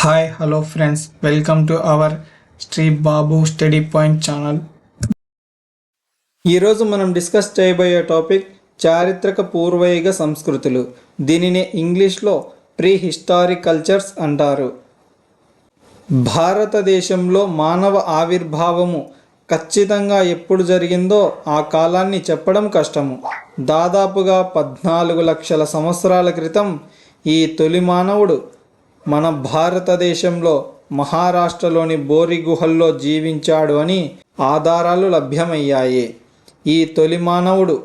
Hi hello friends welcome to our Shri Babu study point channel ఈరోజు మనం discuss చేయబోయే topic చారిత్రక పూర్వయుగ సంస్కృతులు. దీనిని ఇంగ్లీష్లో ప్రీ హిస్టారిక్ కల్చర్స్ అంటారు. భారతదేశంలో మానవ ఆవిర్భావము ఖచ్చితంగా ఎప్పుడు జరిగిందో ఆ కాలాన్ని చెప్పడం కష్టము. దాదాపుగా పద్నాలుగు లక్షల సంవత్సరాల క్రితం ఈ తొలి మానవుడు మన భారతదేశంలో మహారాష్ట్రలోని బోరి గుహల్లో జీవించాడు అని ఆధారాలు లభ్యమయ్యాయి. ఈ తొలి మానవుడు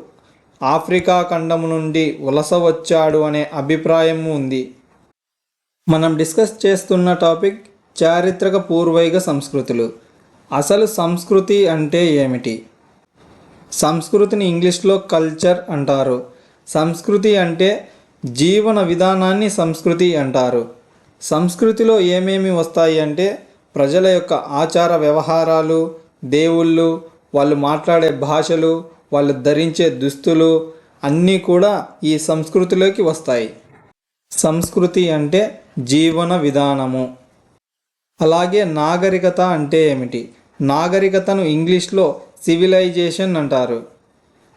ఆఫ్రికా ఖండము నుండి వలస వచ్చాడు అనే అభిప్రాయం ఉంది. మనం డిస్కస్ చేస్తున్న టాపిక్ చారిత్రక పూర్వైగ సంస్కృతులు. అసలు సంస్కృతి అంటే ఏమిటి? సంస్కృతిని ఇంగ్లీష్లో కల్చర్ అంటారు. సంస్కృతి అంటే జీవన విధానాన్ని సంస్కృతి అంటారు. సంస్కృతిలో ఏమేమి వస్తాయి అంటే ప్రజల యొక్క ఆచార వ్యవహారాలు దేవుళ్ళు వాళ్ళు మాట్లాడే భాషలు వాళ్ళు ధరించే దుస్తులు అన్నీ కూడా ఈ సంస్కృతిలోకి వస్తాయి. సంస్కృతి అంటే జీవన విధానము. అలాగే నాగరికత అంటే ఏమిటి? నాగరికతను ఇంగ్లీష్లో సివిలైజేషన్ అంటారు.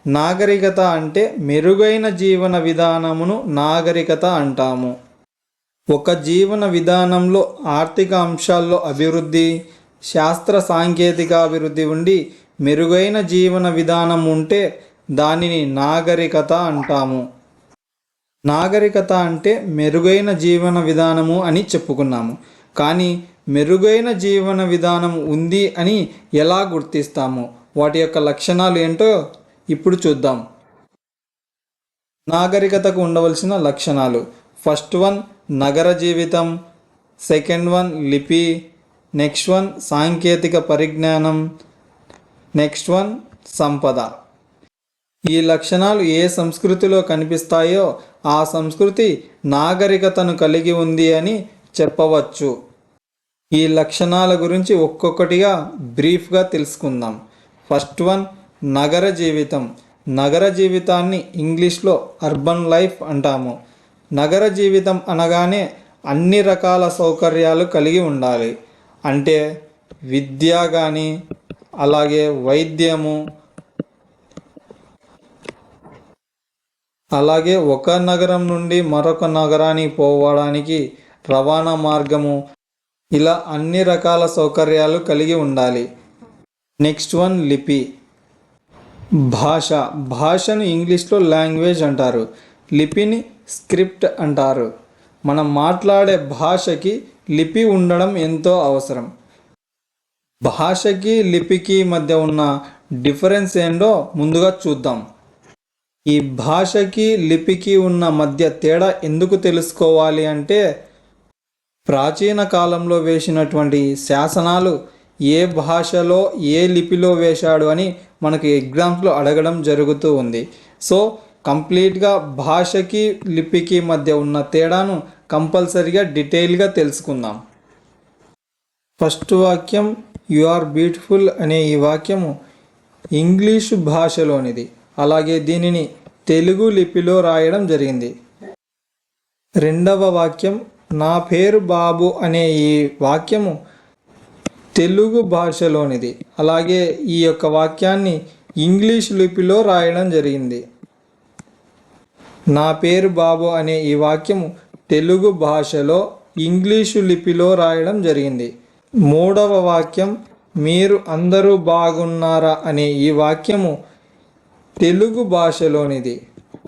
నాగరికత అంటే మెరుగైన జీవన విధానమును నాగరికత అంటాము. ఒక జీవన విధానంలో ఆర్థిక అంశాల్లో అభివృద్ధి శాస్త్ర సాంకేతిక అభివృద్ధి ఉండి మెరుగైన జీవన విధానం ఉంటే దానిని నాగరికత అంటాము. నాగరికత అంటే మెరుగైన జీవన విధానము అని చెప్పుకున్నాము. కానీ మెరుగైన జీవన విధానం ఉంది అని ఎలా గుర్తిస్తాము? వాటి యొక్క లక్షణాలు ఏంటో ఇప్పుడు చూద్దాం. నాగరికతకు ఉండవలసిన లక్షణాలు. ఫస్ట్ వన్ నగర జీవితం సెకండ్ వన్ లిపి నెక్స్ట్ వన్ సాంకేతిక పరిజ్ఞానం నెక్స్ట్ వన్ సంపద. ఈ లక్షణాలు ఏ సంస్కృతిలో కనిపిస్తాయో ఆ సంస్కృతి నాగరికతను కలిగి ఉంది అని చెప్పవచ్చు. ఈ లక్షణాల గురించి ఒక్కొక్కటిగా బ్రీఫ్గా తెలుసుకుందాం. ఫస్ట్ వన్ నగర జీవితం. నగర జీవితాన్ని ఇంగ్లీష్లో అర్బన్ లైఫ్ అంటాము. నగర జీవితం అనగానే అన్ని రకాల సౌకర్యాలు కలిగి ఉండాలి. అంటే విద్య కానీ అలాగే వైద్యము అలాగే ఒక నగరం నుండి మరొక నగరానికి పోవడానికి రవాణా మార్గము ఇలా అన్ని రకాల సౌకర్యాలు కలిగి ఉండాలి. నెక్స్ట్ వన్ లిపి. భాష. భాషను ఇంగ్లీష్లో లాంగ్వేజ్ అంటారు. లిపిని స్క్రిప్ట్ అంటారు. మనం మాట్లాడే భాషకి లిపి ఉండడం ఎంతో అవసరం. భాషకి లిపికి మధ్య ఉన్న డిఫరెన్స్ ఏంటో ముందుగా చూద్దాం. ఈ భాషకి లిపికి ఉన్న మధ్య తేడా ఎందుకు తెలుసుకోవాలి అంటే ప్రాచీన కాలంలో వేసినటువంటి శాసనాలు ఏ భాషలో ఏ లిపిలో వేశాడు అని మనకు ఎగ్జామ్స్లో అడగడం జరుగుతూ ఉంది. సో కంప్లీట్గా భాషకి లిపికి మధ్య ఉన్న తేడాను కంపల్సరిగా డీటెయిల్గా తెలుసుకుందాం. ఫస్ట్ వాక్యం యు ఆర్ బ్యూటిఫుల్ అనే ఈ వాక్యము ఇంగ్లీషు భాషలోనిది. అలాగే దీనిని తెలుగు లిపిలో రాయడం జరిగింది. రెండవ వాక్యం నా పేరు బాబు అనే ఈ వాక్యము తెలుగు భాషలోనిది. అలాగే ఈ యొక్క వాక్యాన్ని ఇంగ్లీష్ లిపిలో రాయడం జరిగింది. నా పేరు బాబు అనే ఈ వాక్యము తెలుగు భాషలో ఇంగ్లీషు లిపిలో రాయడం జరిగింది. మూడవ వాక్యం మీరు అందరూ బాగున్నారా అనే ఈ వాక్యము తెలుగు భాషలోనిది.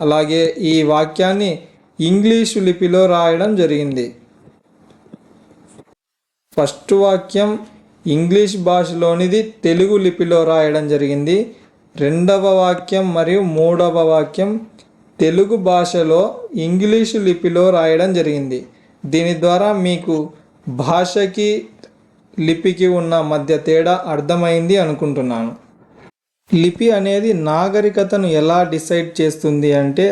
అలాగే ఈ వాక్యాన్ని ఇంగ్లీషు లిపిలో రాయడం జరిగింది. ఫస్ట్ వాక్యం ఇంగ్లీష్ భాషలోనిది తెలుగు లిపిలో రాయడం జరిగింది. రెండవ వాక్యం మరియు మూడవ వాక్యం తెలుగు భాషలో ఇంగ్లీషు లిపిలో రాయడం జరిగింది. దీని ద్వారా మీకు భాషకి లిపికి ఉన్న మధ్య తేడా అర్థమైంది అనుకుంటున్నాను. లిపి అనేది నాగరికతను ఎలా డిసైడ్ చేస్తుంది అంటే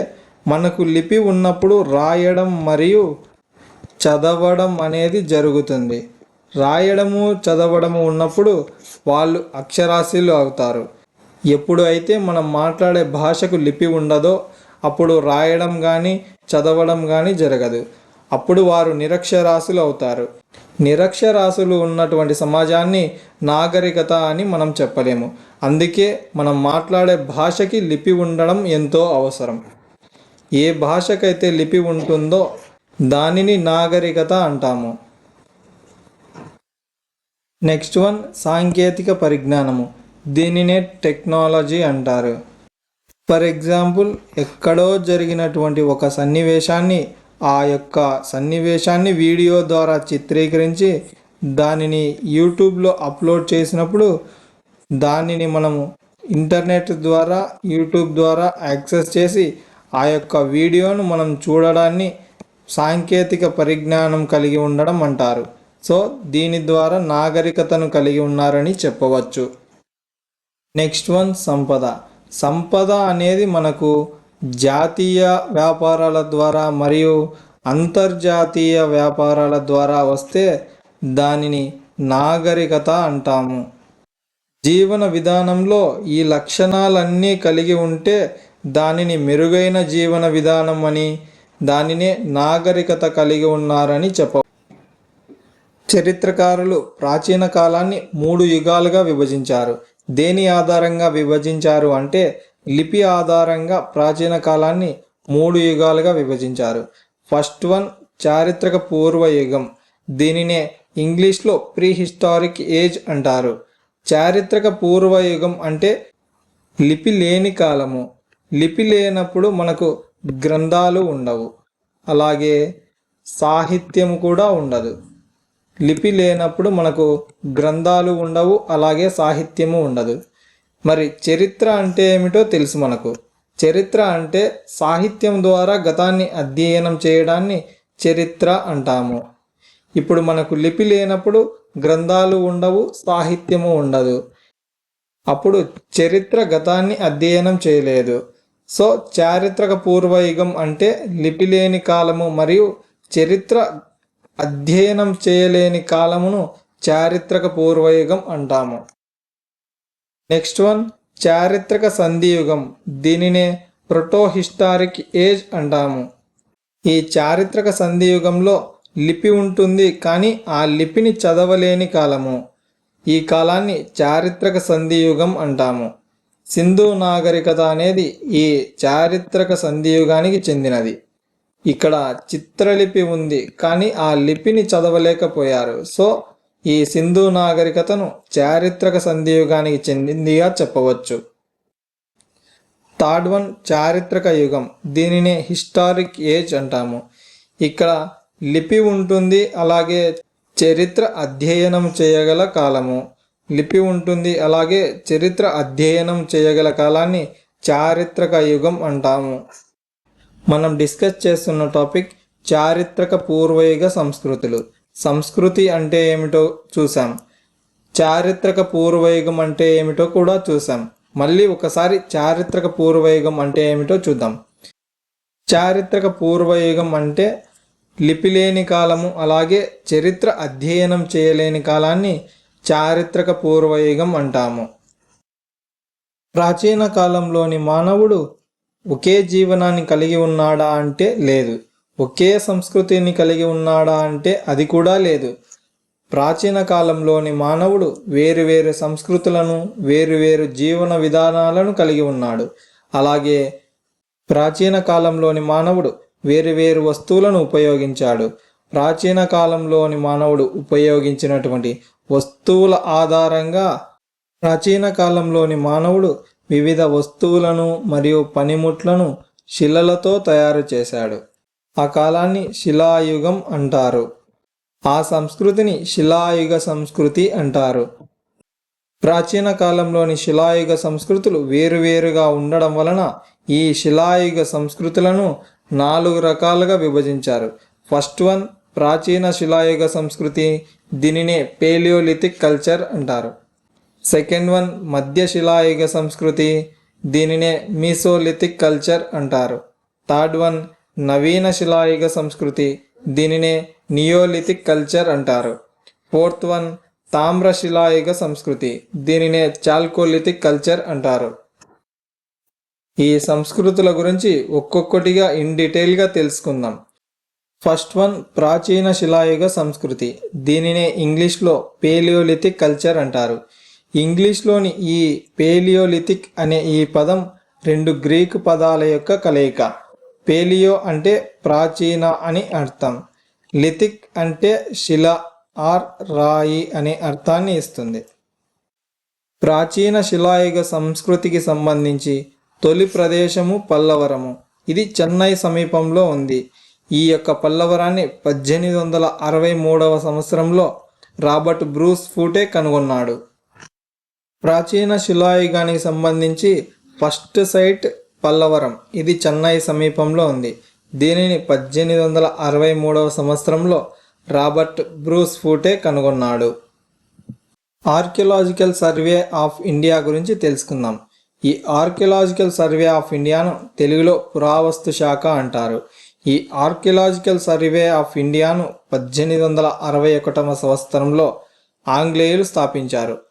మనకు లిపి ఉన్నప్పుడు రాయడం మరియు చదవడం అనేది జరుగుతుంది. రాయడము చదవడము ఉన్నప్పుడు వాళ్ళు అక్షరాస్యులు అవుతారు. ఎప్పుడు అయితే మనం మాట్లాడే భాషకు లిపి ఉండదో అప్పుడు రాయడం కానీ చదవడం కానీ జరగదు. అప్పుడు వారు నిరక్షరాసులు అవుతారు. నిరక్షరాస్యులు ఉన్నటువంటి సమాజాన్ని నాగరికత అని మనం చెప్పలేము. అందుకే మనం మాట్లాడే భాషకి లిపి ఉండడం ఎంతో అవసరం. ఏ భాషకైతే లిపి ఉంటుందో దానిని నాగరికత అంటాము. నెక్స్ట్ వన్ సాంకేతిక పరిజ్ఞానము. దీనినే టెక్నాలజీ అంటారు. ఫర్ ఎగ్జాంపుల్ ఎక్కడో జరిగినటువంటి ఒక సన్నివేశాన్ని ఆ యొక్క సన్నివేశాన్ని వీడియో ద్వారా చిత్రీకరించి దానిని యూట్యూబ్లో అప్లోడ్ చేసినప్పుడు దానిని మనము ఇంటర్నెట్ ద్వారా యూట్యూబ్ ద్వారా యాక్సెస్ చేసి ఆ యొక్క వీడియోను మనం చూడడాన్ని సాంకేతిక పరిజ్ఞానం కలిగి ఉండడం అంటారు. సో దీని ద్వారా నాగరికతను కలిగి ఉన్నారని చెప్పవచ్చు. నెక్స్ట్ వన్ సంపద. సంపద అనేది మనకు జాతీయ వ్యాపారాల ద్వారా మరియు అంతర్జాతీయ వ్యాపారాల ద్వారా వస్తే దానిని నాగరికత అంటాము. జీవన విధానంలో ఈ లక్షణాలన్నీ కలిగి ఉంటే దానిని మెరుగైన జీవన విధానం అని దానినే నాగరికత కలిగి ఉన్నారని చెప్ప చరిత్రకారులు ప్రాచీన కాలాన్ని మూడు యుగాలుగా విభజించారు. దేని ఆధారంగా విభజించారు అంటే లిపి ఆధారంగా ప్రాచీన కాలాన్ని మూడు యుగాలుగా విభజించారు. ఫస్ట్ వన్ చారిత్రక పూర్వ యుగం. దీనినే ఇంగ్లీష్లో ప్రీ హిస్టారిక్ ఏజ్ అంటారు. చారిత్రక పూర్వ యుగం అంటే లిపి లేని కాలము. లిపి లేనప్పుడు మనకు గ్రంథాలు ఉండవు. అలాగే సాహిత్యం కూడా ఉండదు. లిపి లేనప్పుడు మనకు గ్రంథాలు ఉండవు అలాగే సాహిత్యము ఉండదు. మరి చరిత్ర అంటే ఏమిటో తెలుసు మనకు. చరిత్ర అంటే సాహిత్యం ద్వారా గతాన్ని అధ్యయనం చేయడాన్ని చరిత్ర అంటాము. ఇప్పుడు మనకు లిపి లేనప్పుడు గ్రంథాలు ఉండవు సాహిత్యము ఉండదు. అప్పుడు చరిత్ర గతాన్ని అధ్యయనం చేయలేదు. సో చారిత్రక పూర్వయుగం అంటే లిపి లేని కాలము మరియు చరిత్ర అధ్యయనం చేయలేని కాలమును చారిత్రక పూర్వయుగం అంటాము. నెక్స్ట్ వన్ చారిత్రక సంధియుగం. దీనినే ప్రోటోహిస్టారిక్ ఏజ్ అంటాము. ఈ చారిత్రక సంధియుగంలో లిపి ఉంటుంది కానీ ఆ లిపిని చదవలేని కాలము. ఈ కాలాన్ని చారిత్రక సంధియుగం అంటాము. సింధు నాగరికత అనేది ఈ చారిత్రక సంధియుగానికి చెందినది. ఇక్కడ చిత్రలిపి ఉంది కానీ ఆ లిపిని చదవలేకపోయారు. సో ఈ సింధు నాగరికతను చారిత్రక సంధియుగానికి చెందిందిగా చెప్పవచ్చు. థర్డ్ వన్ చారిత్రక యుగం. దీనినే హిస్టారిక్ ఏజ్ అంటాము. ఇక్కడ లిపి ఉంటుంది అలాగే చరిత్ర అధ్యయనం చేయగల కాలము. లిపి ఉంటుంది అలాగే చరిత్ర అధ్యయనం చేయగల కాలాన్ని చారిత్రక యుగం అంటాము. మనం డిస్కస్ చేస్తున్న టాపిక్ చారిత్రక పూర్వయుగ సంస్కృతులు. సంస్కృతి అంటే ఏమిటో చూసాం చారిత్రక పూర్వయుగం అంటే ఏమిటో కూడా చూసాం మళ్ళీ ఒకసారి చారిత్రక పూర్వయుగం అంటే ఏమిటో చూద్దాం. చారిత్రక పూర్వయుగం అంటే లిపి లేని కాలము అలాగే చరిత్ర అధ్యయనం చేయలేని కాలాన్ని చారిత్రక పూర్వయుగం అంటాము. ప్రాచీన కాలంలోని మానవుడు ఒకే జీవనాన్ని కలిగి ఉన్నాడా అంటే లేదు. ఒకే సంస్కృతిని కలిగి ఉన్నాడా అంటే అది కూడా లేదు. ప్రాచీన కాలంలోని మానవుడు వేరు వేరు సంస్కృతులను వేరు వేరు జీవన విధానాలను కలిగి ఉన్నాడు. అలాగే ప్రాచీన కాలంలోని మానవుడు వేరు వేరు వస్తువులను ఉపయోగించాడు. ప్రాచీన కాలంలోని మానవుడు ఉపయోగించినటువంటి వస్తువుల ఆధారంగా ప్రాచీన కాలంలోని మానవుడు వివిధ వస్తువులను మరియు పనిముట్లను శిలలతో తయారు చేశాడు. ఆ కాలాన్ని శిలాయుగం అంటారు. ఆ సంస్కృతిని శిలాయుగ సంస్కృతి అంటారు. ప్రాచీన కాలంలోని శిలాయుగ సంస్కృతులు వేరువేరుగా ఉండడం వలన ఈ శిలాయుగ సంస్కృతులను నాలుగు రకాలుగా విభజించారు. ఫస్ట్ వన్ ప్రాచీన శిలాయుగ సంస్కృతి దీనినే పేలియోలిథిక్ కల్చర్ అంటారు. సెకండ్ వన్ మధ్య శిలాయుగ సంస్కృతి దీనినే మీసోలిథిక్ కల్చర్ అంటారు. థర్డ్ వన్ నవీన శిలాయుగ సంస్కృతి దీనినే నియోలిథిక్ కల్చర్ అంటారు. ఫోర్త్ వన్ తామ్ర శిలాయుగ సంస్కృతి దీనినే చాల్కోలిథిక్ కల్చర్ అంటారు. ఈ సంస్కృతుల గురించి ఒక్కొక్కటిగా ఇన్ డీటెయిల్గా తెలుసుకుందాం. ఫస్ట్ వన్ ప్రాచీన శిలాయుగ సంస్కృతి దీనినే ఇంగ్లీష్లో పేలియోలిథిక్ కల్చర్ అంటారు. ఇంగ్లీష్లోని ఈ పేలియోలిథిక్ అనే ఈ పదం రెండు గ్రీకు పదాల యొక్క కలయిక. పేలియో అంటే ప్రాచీన అని అర్థం. లిథిక్ అంటే శిల ఆర్ రాయి అనే అర్థాన్ని ఇస్తుంది. ప్రాచీన శిలాయుగ సంస్కృతికి సంబంధించి తొలి ప్రదేశము పల్లవరము. ఇది చెన్నై సమీపంలో ఉంది. ఈ యొక్క పల్లవరాన్ని పద్దెనిమిది వందల అరవై మూడవ సంవత్సరంలో రాబర్ట్ బ్రూస్ ఫూటే కనుగొన్నాడు. ప్రాచీన శిలాయుగానికి సంబంధించి ఫస్ట్ సైట్ పల్లవరం. ఇది చెన్నై సమీపంలో ఉంది. దీనిని పద్దెనిమిది వందల అరవై మూడవ సంవత్సరంలో రాబర్ట్ బ్రూస్ ఫూటే కనుగొన్నాడు. ఆర్కియలాజికల్ సర్వే ఆఫ్ ఇండియా గురించి తెలుసుకుందాం. ఈ ఆర్కియలాజికల్ సర్వే ఆఫ్ ఇండియాను తెలుగులో పురావస్తు శాఖ అంటారు. ఈ ఆర్కియలాజికల్ సర్వే ఆఫ్ ఇండియాను పద్దెనిమిది వందల అరవై ఒకటవ సంవత్సరంలో ఆంగ్లేయులు స్థాపించారు.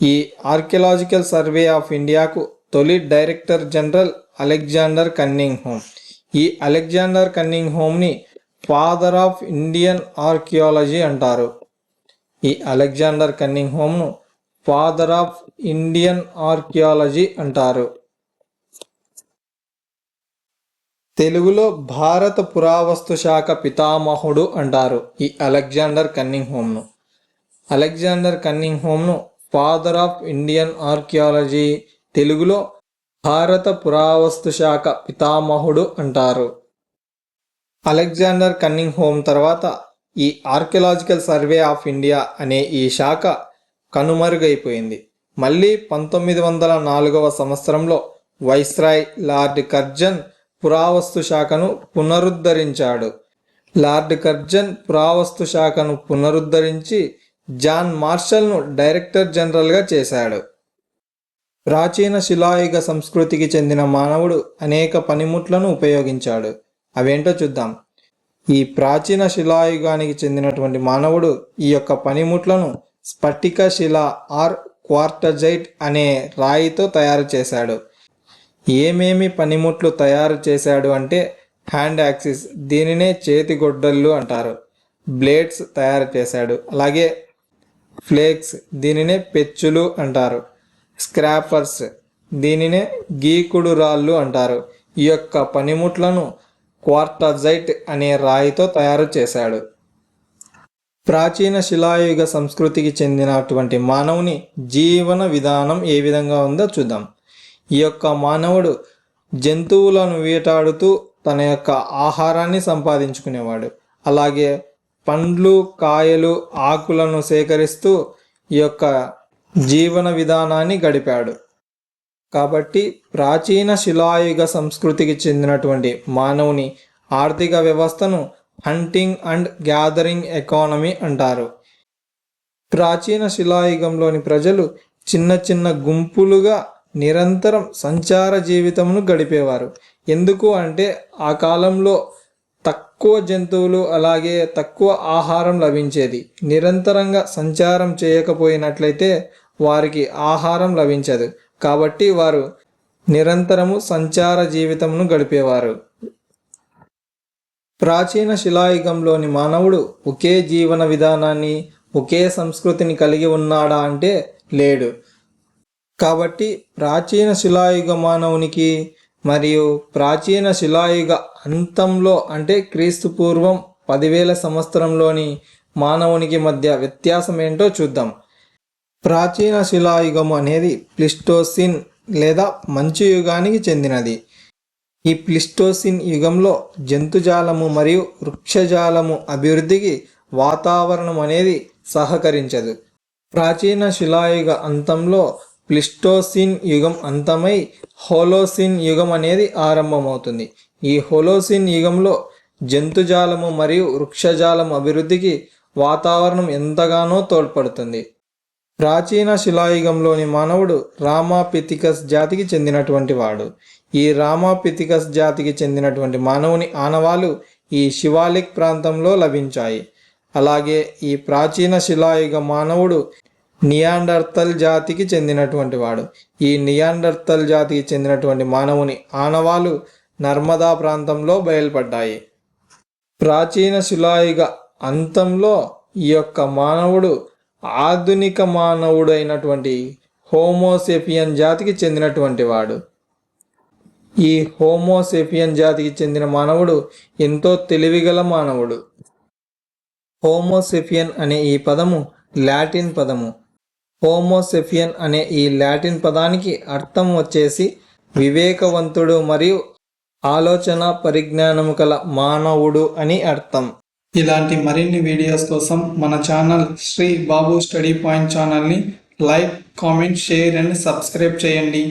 ఈ ఆర్కియలాజికల్ సర్వే ఆఫ్ ఇండియాకు తొలి director general Alexander Cunningham ఈ అలెగ్జాండర్ కన్నింగ్ హోమ్ని ఫాదర్ ఆఫ్ ఇండియన్ ఆర్కియాలజీ అంటారు. ఈ అలెగ్జాండర్ కన్నింగ్ హోమ్ను ఫాదర్ ఆఫ్ ఇండియన్ ఆర్కియాలజీ అంటారు. తెలుగులో భారత పురావస్తు శాఖ పితామహుడు అంటారు ఈ అలెగ్జాండర్ కన్నింగ్ హోమ్ను అలెగ్జాండర్ కన్నింగ్ హోమ్ను ఫాదర్ ఆఫ్ ఇండియన్ ఆర్కియాలజీ తెలుగులో భారత పురావస్తు శాఖ పితామహుడు అంటారు. అలెగ్జాండర్ కన్నింగ్ హోమ్ తర్వాత ఈ ఆర్కియలాజికల్ సర్వే ఆఫ్ ఇండియా అనే ఈ శాఖ కనుమరుగైపోయింది. మళ్ళీ పంతొమ్మిది వందల నాలుగవ సంవత్సరంలో వైస్రాయ్ లార్డ్ కర్జన్ పురావస్తు శాఖను పునరుద్ధరించాడు. లార్డ్ కర్జన్ పురావస్తు శాఖను పునరుద్ధరించి జాన్ మార్షల్ను డైరెక్టర్ జనరల్గా చేశాడు. ప్రాచీన శిలాయుగ సంస్కృతికి చెందిన మానవుడు అనేక పనిముట్లను ఉపయోగించాడు. అవేంటో చూద్దాం. ఈ ప్రాచీన శిలాయుగానికి చెందినటువంటి మానవుడు ఈ యొక్క పనిముట్లను స్ఫటిక శిల ఆర్ క్వార్టజైట్ అనే రాయితో తయారు చేశాడు. ఏమేమి పనిముట్లు తయారు చేశాడు అంటే హ్యాండ్ యాక్సిస్ దీనినే చేతి గొడ్డళ్ళు అంటారు. బ్లేడ్స్ తయారు చేశాడు. అలాగే ఫ్లేక్స్ దీనినే పెచ్చులు అంటారు. స్క్రాపర్స్ దీనినే గీకుడు రాళ్ళు అంటారు. ఈ యొక్క పనిముట్లను క్వార్టజైట్ అనే రాయితో తయారు చేశాడు. ప్రాచీన శిలాయుగ సంస్కృతికి చెందినటువంటి మానవుని జీవన విధానం ఏ విధంగా ఉందో చూద్దాం. ఈ యొక్క మానవుడు జంతువులను వేటాడుతూ తన యొక్క ఆహారాన్ని సంపాదించుకునేవాడు. అలాగే పండ్లు కాయలు ఆకులను సేకరిస్తూ ఈ యొక్క జీవన విధానాన్ని గడిపాడు. కాబట్టి ప్రాచీన శిలాయుగ సంస్కృతికి చెందినటువంటి మానవుని ఆర్థిక వ్యవస్థను హంటింగ్ అండ్ గ్యాదరింగ్ ఎకానమీ అంటారు. ప్రాచీన శిలాయుగంలోని ప్రజలు చిన్న చిన్న గుంపులుగా నిరంతరం సంచార జీవితమును గడిపేవారు. ఎందుకు అంటే ఆ కాలంలో తక్కువ జంతువులు అలాగే తక్కువ ఆహారం లభించేది. నిరంతరంగా సంచారం చేయకపోయినట్లయితే వారికి ఆహారం లభించదు. కాబట్టి వారు నిరంతరము సంచార జీవితమును గడిపేవారు. ప్రాచీన శిలాయుగంలోని మానవుడు ఒకే జీవన విధానాన్ని ఒకే సంస్కృతిని కలిగి ఉన్నాడా అంటే లేడు. కాబట్టి ప్రాచీన శిలాయుగ మానవునికి మరియు ప్రాచీన శిలాయుగ అంతంలో అంటే క్రీస్తు పూర్వం పదివేల సంవత్సరంలోని మానవునికి మధ్య వ్యత్యాసం ఏంటో చూద్దాం. ప్రాచీన శిలాయుగము అనేది ప్లిస్టోసిన్ లేదా మంచు యుగానికి చెందినది. ఈ ప్లిస్టోసిన్ యుగంలో జంతుజాలము మరియు వృక్షజాలము అభివృద్ధికి వాతావరణం అనేది సహకరించదు. ప్రాచీన శిలాయుగ అంతంలో ప్లిస్టోసిన్ యుగం అంతమై హోలోసిన్ యుగం అనేది ఆరంభమవుతుంది. ఈ హోలోసిన్ యుగంలో జంతుజాలము మరియు వృక్షజాలం అభివృద్ధికి వాతావరణం ఎంతగానో తోడ్పడుతుంది. ప్రాచీన శిలాయుగంలోని మానవుడు రామాపిథికస్ జాతికి చెందినటువంటి వాడు. ఈ రామాపిథికస్ జాతికి చెందినటువంటి మానవుని ఆనవాలు ఈ శివాలిక్ ప్రాంతంలో లభించాయి. అలాగే ఈ ప్రాచీన శిలాయుగ మానవుడు నియాండర్తల్ జాతికి చెందినటువంటి వాడు. ఈ నియాండర్తల్ జాతికి చెందినటువంటి మానవుని ఆనవాలు నర్మదా ప్రాంతంలో బయలుపడ్డాయి. ప్రాచీన శిలాయుగ అంతంలో ఈ యొక్క మానవుడు ఆధునిక మానవుడు అయినటువంటి హోమోసెఫియన్ జాతికి చెందినటువంటి వాడు. ఈ హోమోసెఫియన్ జాతికి చెందిన మానవుడు ఎంతో తెలివిగల మానవుడు. హోమోసెఫియన్ అనే ఈ పదము లాటిన్ పదము. హోమోసెఫియన్ అనే ఈ లాటిన్ పదానికి అర్థం వచ్చేసి వివేకవంతుడు మరియు ఆలోచన పరిజ్ఞానము కల మానవుడు అని అర్థం. ఇలాంటి మరిన్ని వీడియోస్ కోసం మన channel Shri Babu study point ఛానల్ని like comment share and subscribe చేయండి.